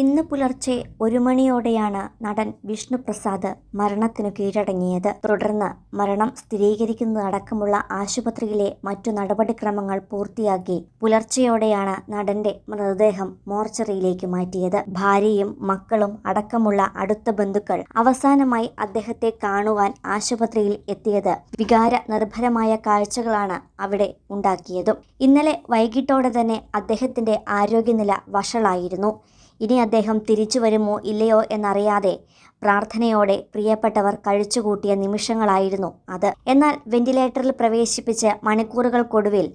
ഇന്ന് പുലർച്ചെ ഒരു മണിയോടെയാണ് നടൻ വിഷ്ണുപ്രസാദ് മരണത്തിനു കീഴടങ്ങിയത്. തുടർന്ന് മരണം സ്ഥിരീകരിക്കുന്നതടക്കമുള്ള ആശുപത്രിയിലെ മറ്റു നടപടിക്രമങ്ങൾ പൂർത്തിയാക്കി പുലർച്ചെയോടെയാണ് നടന്റെ മൃതദേഹം മോർച്ചറിയിലേക്ക് മാറ്റിയത്. ഭാര്യയും മക്കളും അടക്കമുള്ള അടുത്ത ബന്ധുക്കൾ അവസാനമായി അദ്ദേഹത്തെ കാണുവാൻ ആശുപത്രിയിൽ എത്തിയത് വികാര നിർഭരമായ കാഴ്ചകളാണ് അവിടെ ഉണ്ടാക്കിയതും. ഇന്നലെ വൈകിട്ടോടെ തന്നെ അദ്ദേഹത്തിന്റെ ആരോഗ്യനില വഷളായിരുന്നു. ഇനി അദ്ദേഹം തിരിച്ചു വരുമോ ഇല്ലയോ എന്നറിയാതെ പ്രാർത്ഥനയോടെ പ്രിയപ്പെട്ടവർ കഴിച്ചുകൂട്ടിയ നിമിഷങ്ങളായിരുന്നു അത്. എന്നാൽ വെന്റിലേറ്ററിൽ പ്രവേശിപ്പിച്ച് മണിക്കൂറുകൾക്കൊടുവിൽ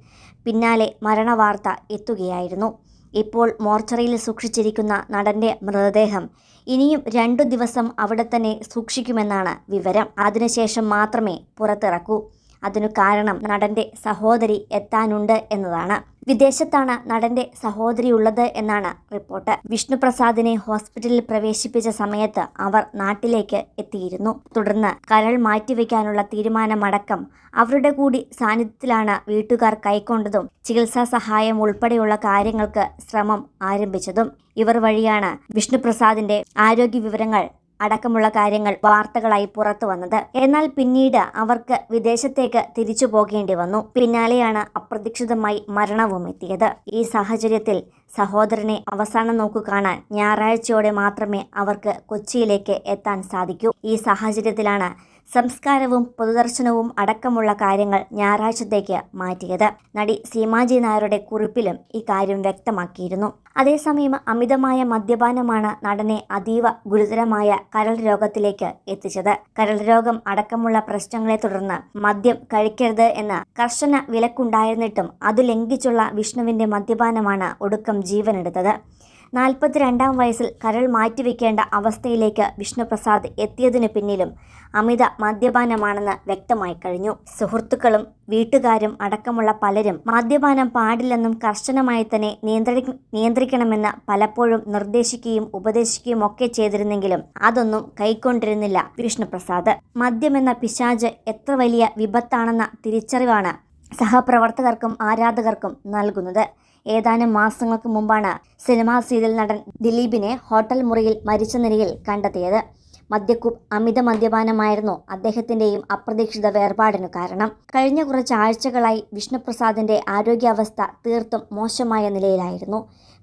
പിന്നാലെ മരണവാർത്ത എത്തുകയായിരുന്നു. ഇപ്പോൾ മോർച്ചറിയിൽ സൂക്ഷിച്ചിരിക്കുന്ന നടന്റെ മൃതദേഹം ഇനിയും രണ്ടു ദിവസം അവിടെ തന്നെ സൂക്ഷിക്കുമെന്നാണ് വിവരം. അതിനുശേഷം മാത്രമേ പുറത്തിറക്കൂ. അതിനു കാരണം നടന്റെ സഹോദരി എത്താനുണ്ട് എന്നതാണ്. വിദേശത്താണ് നടന്റെ സഹോദരി ഉള്ളത് എന്നാണ് റിപ്പോർട്ട്. വിഷ്ണുപ്രസാദിനെ ഹോസ്പിറ്റലിൽ പ്രവേശിപ്പിച്ച സമയത്ത് അവർ നാട്ടിലേക്ക് എത്തിയിരുന്നു. തുടർന്ന് കരൾ മാറ്റിവെക്കാനുള്ള തീരുമാനമടക്കം അവരുടെ കൂടി സാന്നിധ്യത്തിലാണ് വീട്ടുകാർ കൈക്കൊണ്ടതും ചികിത്സാ സഹായം ഉൾപ്പെടെയുള്ള കാര്യങ്ങൾക്ക് ശ്രമം ആരംഭിച്ചതും. ഇവർ വഴിയാണ് വിഷ്ണുപ്രസാദിന്റെ ആരോഗ്യ വിവരങ്ങൾ അടക്കമുള്ള കാര്യങ്ങൾ വാർത്തകളായി പുറത്തു വന്നത്. എന്നാൽ പിന്നീട് അവർക്ക് വിദേശത്തേക്ക് തിരിച്ചു പോകേണ്ടി വന്നു. പിന്നാലെയാണ് അപ്രതീക്ഷിതമായി മരണവും എത്തിയത്. ഈ സാഹചര്യത്തിൽ സഹോദരനെ അവസാനം നോക്കു കാണാൻ ഞായറാഴ്ചയോടെ മാത്രമേ അവർക്ക് കൊച്ചിയിലേക്ക് എത്താൻ സാധിക്കൂ. ഈ സാഹചര്യത്തിലാണ് സംസ്കാരവും പൊതുദർശനവും അടക്കമുള്ള കാര്യങ്ങൾ ഞായറാഴ്ചത്തേക്ക് മാറ്റിയത്. നടി സീമാജി നായരുടെ കുറിപ്പിലും ഇക്കാര്യം വ്യക്തമാക്കിയിരുന്നു. അതേസമയം അമിതമായ മദ്യപാനമാണ് നടനെ അതീവ ഗുരുതരമായ കരൾ രോഗത്തിലേക്ക് എത്തിച്ചത്. കരൾ രോഗം അടക്കമുള്ള പ്രശ്നങ്ങളെ തുടർന്ന് മദ്യം കഴിക്കരുത് എന്ന കർശന വിലക്കുണ്ടായിരുന്നിട്ടും അത് ലംഘിച്ചുള്ള വിഷ്ണുവിന്റെ മദ്യപാനമാണ് ഒടുക്കം ജീവനെടുത്തത്. നാൽപ്പത്തിരണ്ടാം വയസ്സിൽ കരൾ മാറ്റിവെക്കേണ്ട അവസ്ഥയിലേക്ക് വിഷ്ണുപ്രസാദ് എത്തിയതിനു പിന്നിലും അമിത മദ്യപാനമാണെന്ന് വ്യക്തമായി കഴിഞ്ഞു. സുഹൃത്തുക്കളും വീട്ടുകാരും അടക്കമുള്ള പലരും മദ്യപാനം പാടില്ലെന്നും കർശനമായി തന്നെ നിയന്ത്രി നിയന്ത്രിക്കണമെന്ന് പലപ്പോഴും നിർദ്ദേശിക്കുകയും ഉപദേശിക്കുകയും ഒക്കെ ചെയ്തിരുന്നെങ്കിലും അതൊന്നും കൈക്കൊണ്ടിരുന്നില്ല വിഷ്ണുപ്രസാദ്. മദ്യമെന്ന പിശാജ് എത്ര വലിയ വിപത്താണെന്ന തിരിച്ചറിവാണ് സഹപ്രവർത്തകർക്കും ആരാധകർക്കും നൽകുന്നത്. ഏതാനും മാസങ്ങൾക്ക് മുമ്പാണ് സിനിമാ സീരിയൽ നടൻ ദിലീപിനെ ഹോട്ടൽ മുറിയിൽ മരിച്ച നിലയിൽ കണ്ടെത്തിയത്. മദ്യക്കു അമിത മദ്യപാനമായിരുന്നു അദ്ദേഹത്തിന്റെയും അപ്രതീക്ഷിത വേർപാടിനു കാരണം. കഴിഞ്ഞ കുറച്ച് ആഴ്ചകളായി വിഷ്ണുപ്രസാദിന്റെ ആരോഗ്യാവസ്ഥ തീർത്തും മോശമായ നിലയിലായിരുന്നു.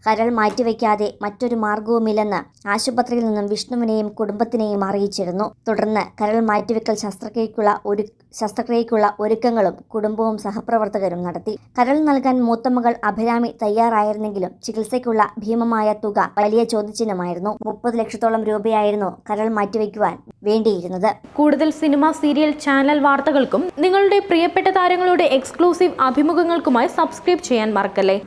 കരൾ മാറ്റിവെക്കാതെ മറ്റൊരു മാർഗവുമില്ലെന്ന് ആശുപത്രിയിൽ നിന്നും വിഷ്ണുവിനെയും കുടുംബത്തിനെയും അറിയിച്ചിരുന്നു. തുടർന്ന് കരൾ മാറ്റിവെക്കൽ ശസ്ത്രക്രിയയ്ക്കുള്ള ഒരു ശസ്ത്രക്രിയയ്ക്കുള്ള ഒരുക്കങ്ങളും കുടുംബവും സഹപ്രവർത്തകരും നടത്തി. കരൾ നൽകാൻ മൂത്തമകൾ അഭിരാമി തയ്യാറായിരുന്നെങ്കിലും ചികിത്സയ്ക്കുള്ള ഭീമമായ തുക വലിയ ചോദ്യചിഹ്നമായിരുന്നു. മുപ്പത് ലക്ഷത്തോളം രൂപയായിരുന്നു കരൾ മാറ്റിവെക്കുവാൻ വേണ്ടിയിരുന്നത്. കൂടുതൽ സിനിമ സീരിയൽ ചാനൽ വാർത്തകൾക്കും നിങ്ങളുടെ പ്രിയപ്പെട്ട താരങ്ങളുടെ എക്സ്ക്ലൂസീവ് അഭിമുഖങ്ങൾക്കുമായി സബ്സ്ക്രൈബ് ചെയ്യാൻ മറക്കല്ലേ?